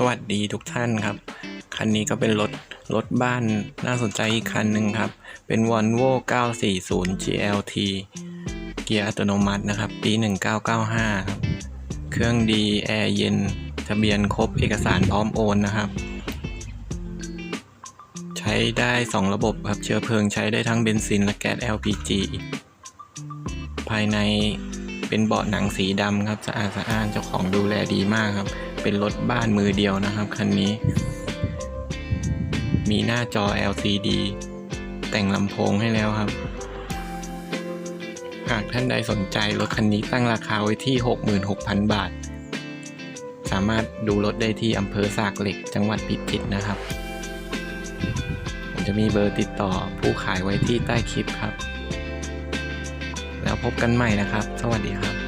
สวัสดีทุกท่านครับ คันนี้ก็เป็นรถรถบ้านน่าสนใจอีกคันหนึ่งครับ เป็น Volvo 940 GLT เกียร์อัตโนมัตินะครับ ปี 1995ครับเครื่องดีแอร์เย็น ทะเบียนครบเอกสารพร้อมโอนนะครับ ใช้ได้ 2 ระบบครับเชื้อเพลิงใช้ได้ทั้งเบนซินและแก๊ส LPG ภายในเป็นเบาะหนังสีดำครับสะอาดสะอ้านเจ้าของดูแลดีมากครับ เป็นรถบ้านมือเดียวนะครับคันนี้ มีหน้าจอ LCD แต่งลำโพงให้แล้วครับ หากท่านใดสนใจรถคันนี้ตั้งราคาไว้ที่ 66,000 บาท สามารถดูรถได้ที่อำเภอสากเหล็กจังหวัดพิจิตรนะครับผมจะมีเบอร์ติดต่อผู้ขายไว้ที่ใต้คลิปครับ แล้วพบกันใหม่นะครับ สวัสดีครับ